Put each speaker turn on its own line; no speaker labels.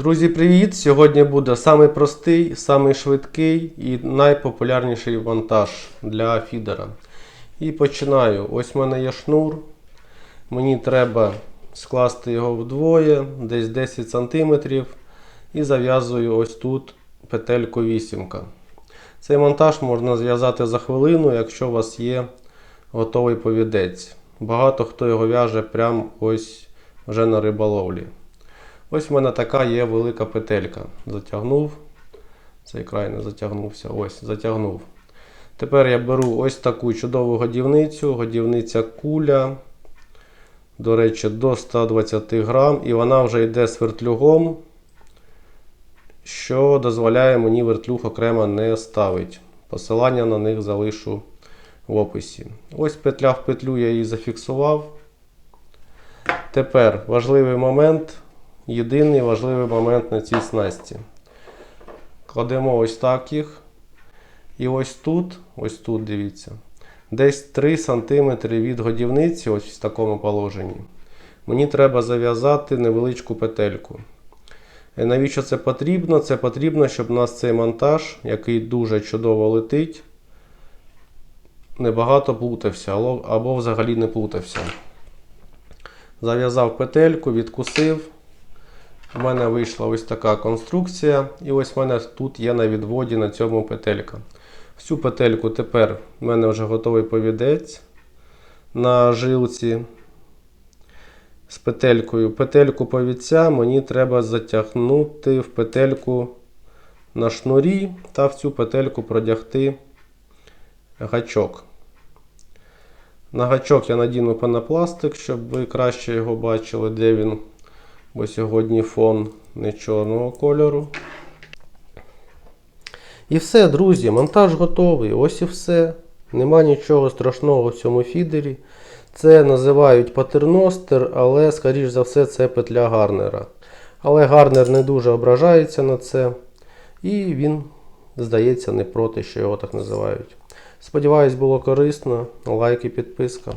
Друзі, привіт! Сьогодні буде самий простий, самий швидкий і найпопулярніший монтаж для фідера. І починаю. Ось в мене є шнур. Мені треба скласти його вдвоє, десь 10 см. І зав'язую ось тут петельку вісімка. Цей монтаж можна зв'язати за хвилину, якщо у вас є готовий повідець. Багато хто його в'яже прямо ось вже на риболовлі. Ось в мене така є велика петелька. Затягнув. Цей край не затягнувся. Ось, затягнув. Тепер я беру ось таку чудову годівницю. Годівниця куля. До речі, до 120 грам. І вона вже йде з вертлюгом, що дозволяє мені вертлюг окремо не ставити. Посилання на них залишу в описі. Ось петля в петлю я її зафіксував. Тепер важливий момент. Єдиний важливий момент на цій снасті. Кладемо ось так їх. І ось тут, ось тут, дивіться, десь 3 см від годівниці, ось в такому положенні. Мені треба зав'язати невеличку петельку. І навіщо це потрібно? Це потрібно, щоб у нас цей монтаж, який дуже чудово летить, небагато плутався або взагалі не плутався. Зав'язав петельку, відкусив. У мене вийшла ось така конструкція. І ось в мене тут є на відводі на цьому петелька. Всю петельку тепер в мене вже готовий повідець на жилці з петелькою. Петельку повідця мені треба затягнути в петельку на шнурі та в цю петельку продягти гачок. На гачок я надіну пенопластик, щоб ви краще його бачили, де він бо сьогодні фон не чорного кольору. І все, друзі, монтаж готовий. Ось і все. Нема нічого страшного в цьому фідері. Це називають патерностер, але, скоріш за все, це петля гарнера. Але гарнер не дуже ображається на це. І він, здається, не проти, що його так називають. Сподіваюсь, було корисно. Лайк і підписка.